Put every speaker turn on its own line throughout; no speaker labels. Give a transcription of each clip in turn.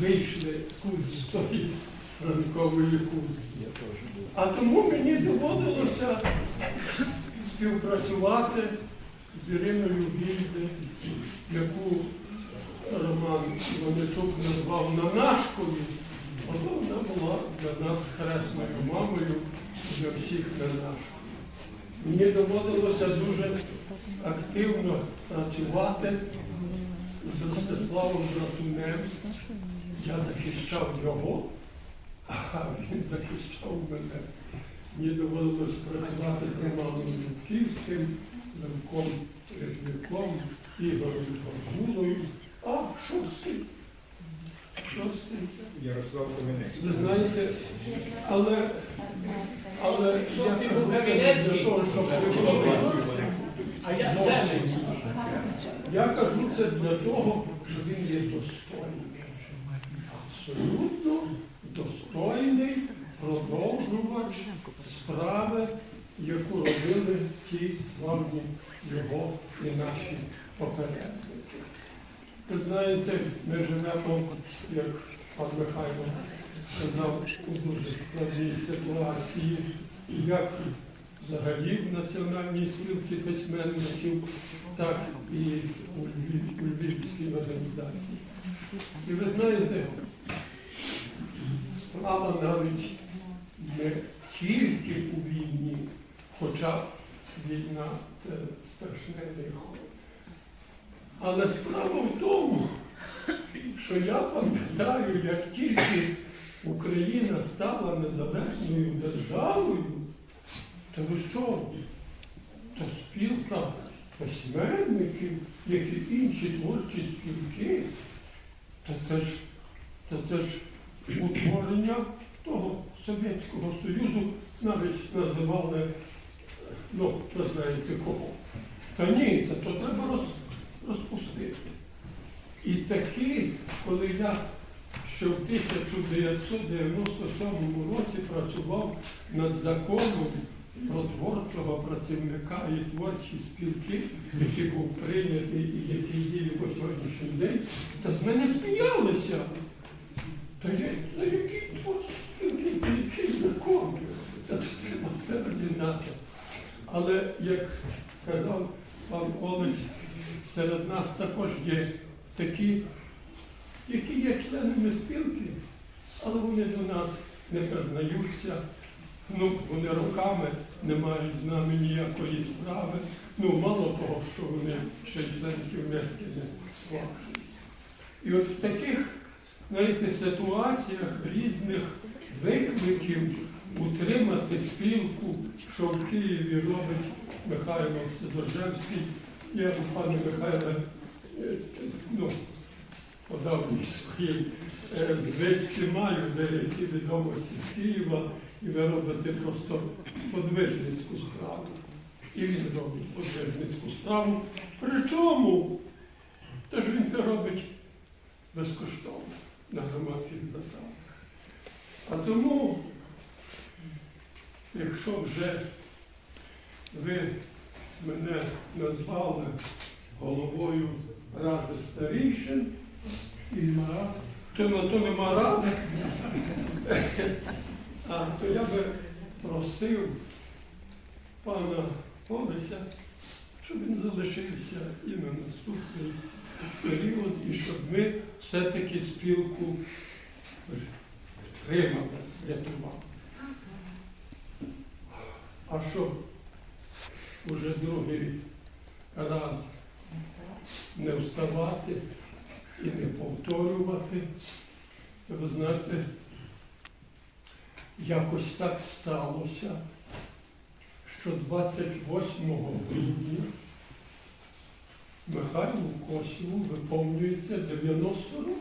вийшли з тої ранкової кузні. А тому мені доводилося співпрацювати з Іриною Вільде, яку Роман Іваничук назвав Нанашкою, але вона була для нас хресною мамою для всіх Нанашкою. Мені доводилося дуже активно працювати з Ростиславом Ратунем. Я захищав його, а він захищав мене. Мені доводилось працювати з Романом Лубківським, Левком Резняком, Ігорем Павловою. А, шостий. Шостий.
Ярослав Кам'янець.
Ви знаєте, але, але
Шостий був Кам'янецький. А я Сенич.
Я кажу це для того, що він є достойний. Абсолютно достойний продовжувач справи, яку робили ті славні його і наші попередники. Ви знаєте, ми живемо, як пан Михайло сказав, у дуже складній ситуації, як взагалі в Національній спілці письменників, так і у, Львів, у Львівській організації. І ви знаєте, справа навіть не тільки у війні, хоча війна це страшне лихо. Але справа в тому, що я пам'ятаю, як тільки Україна стала незалежною державою, то ви що? То спілка письменників, як і інші творчі спілки, то це ж, то це ж утворення того Совєтського Союзу навіть називали, ну, ви знаєте кого. Та ні, то, то треба роз, розпустити. І такі, коли я ще в 1997 році працював над законом про творчого працівника і творчі спілки, який був прийнятий і який діє по сьогоднішній день, то з мене сміялися. Та я, та які творчі спілки, та який закон? Та тут треба все розігнати. Але як сказав пан Олесь, серед нас також є такі, які є членами спілки, але вони до нас не признаються. Ну, вони роками не мають з нами ніякої справи. Ну, мало того, що вони ще членські внески не сплачують. І от в таких, знаєте, ситуаціях різних викликів утримати спілку, що в Києві робить Михайло Сидоржевський. Я у пане Михайле е, ну, подав мені свої е, звичці маю деякі відомості з Києва, і ви робите просто подвижницьку справу. І він робить подвижницьку справу. Причому теж він це робить безкоштовно на громадських засадах. А тому, якщо вже ви мене назвали головою ради старішин, то на то нема ради, а то я би просив пана Олеся, щоб він залишився і на наступний період, і щоб ми все-таки спілку тримали, рятували. А щоб уже другий раз не вставати і не повторювати, то ви знаєте, якось так сталося, що 28 грудня Михайлу Косіву виповнюється 90 років.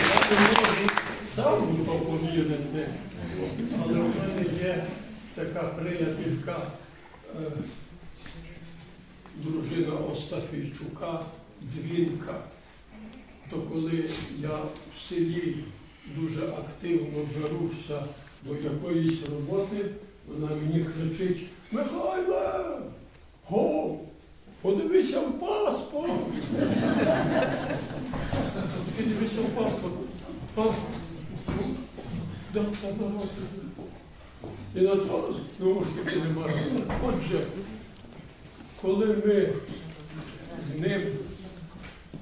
Я не можу сам повірити, але в мене є така приятелька, е, дружина Остафійчука, дзвінка. То коли я в селі дуже активно беруся до якоїсь роботи, вона мені кричить, Михайле, го, подивися в паспорт. Таки дивися в паспорт. Паспорт. І на то немає. Отже, коли ми з ним,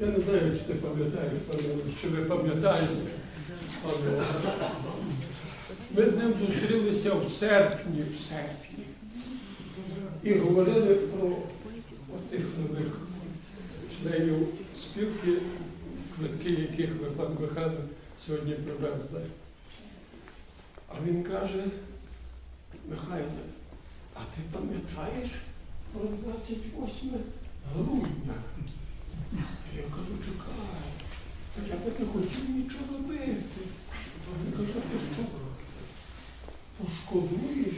я не знаю, чи ти пам'ятаєш, чи ви пам'ятаєте, ми з ним зустрілися в серпні, в серпні, і говорили про цих нових членів спілки, квитки, яких ви, пан Михайло, сьогодні привезли. А він каже, Михайле, а ти пам'ятаєш про 28 грудня? Я кажу, чекай, я би не хотів нічого робити. Він каже, ти що? Пошкодуєш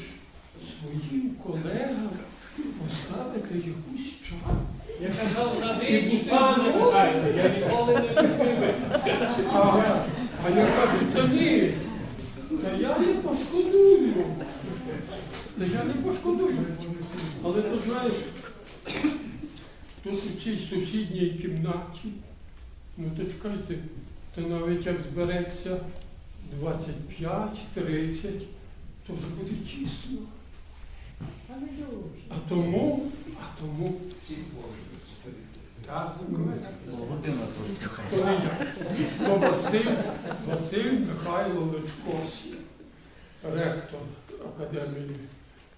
своїм колегам поставити якусь чарку?
Я казав на видні, пане Михайло, я ніколи не.
А, а я кажу, та ні, та я не пошкодую. Та я не пошкодую. Але ти знаєш, тут у цій сусідній кімнаті, ну то чекайте, то навіть як збереться 25-30, то вже буде тісно. А тому, а тому то не я. То Василь, Василь Михайло Личковський, ректор Академії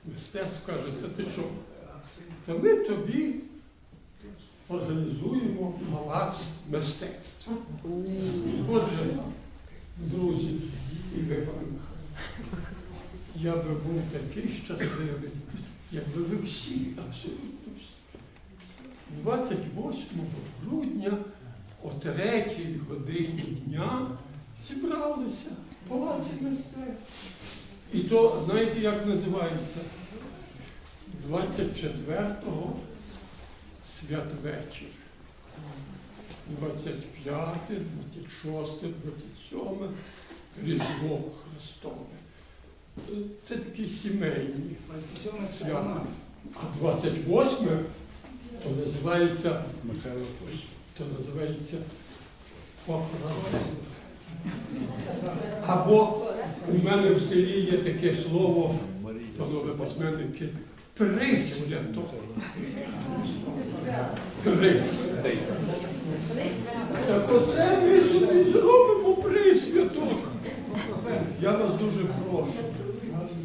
мистецтв, каже, та ти що? Та ми тобі організуємо палац мистецтва. Отже, друзі, і ви, я би був такий щасливий, якби ви всі, абсолютно всі. 28 грудня о 3 годині дня зібралися в палаці мистецтв. І то, знаєте, як називається? 24-го святвечір. 25, 26, 27 Різдво Христове. Це такі сімейні свята. А 28 то називається, то називається похорон. Або у мене в селі є таке слово, панове письменники, присвято. Присвято. Так оце ми собі зробимо присвяток. Я вас дуже прошу.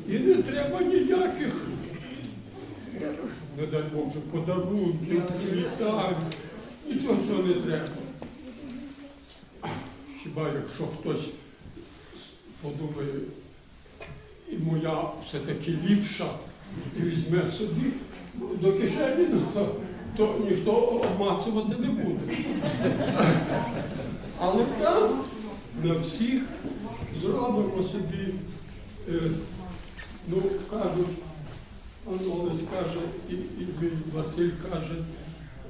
І не треба ніяких, не дай Боже, подарунків, привітань. Нічого цього не треба. Хіба якщо хтось подумає, і моя все-таки ліпша, візьме собі до кишені, ну, то ніхто обмацувати не буде. Але там на всіх зробимо собі, е, ну, кажуть, Олесь каже, і, і Василь каже,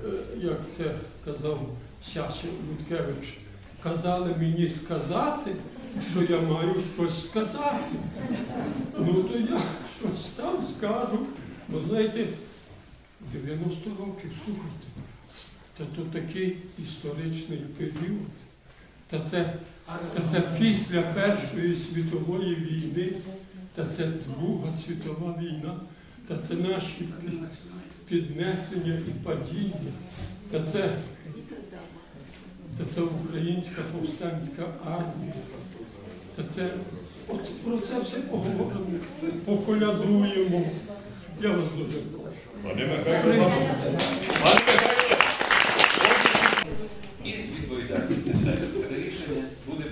е, як це казав Сяся Луткевич, казали мені сказати, що я маю щось сказати. Ну то я щось там скажу. Бо знаєте, 90 років, слухайте, та то такий історичний період. Та це, та це після Першої світової війни, та це Друга світова війна, та це наші піднесення і падіння, та це, та це українська повстанська армія. Та це от про це все поговоримо, поколядуємо. Я вас дуже прошу.
Пане Михайло, пане Михайло, і відповідальність за рішення буде.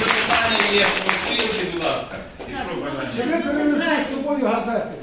Запитання є, будь ласка.
Чи ви перенесли з собою газети?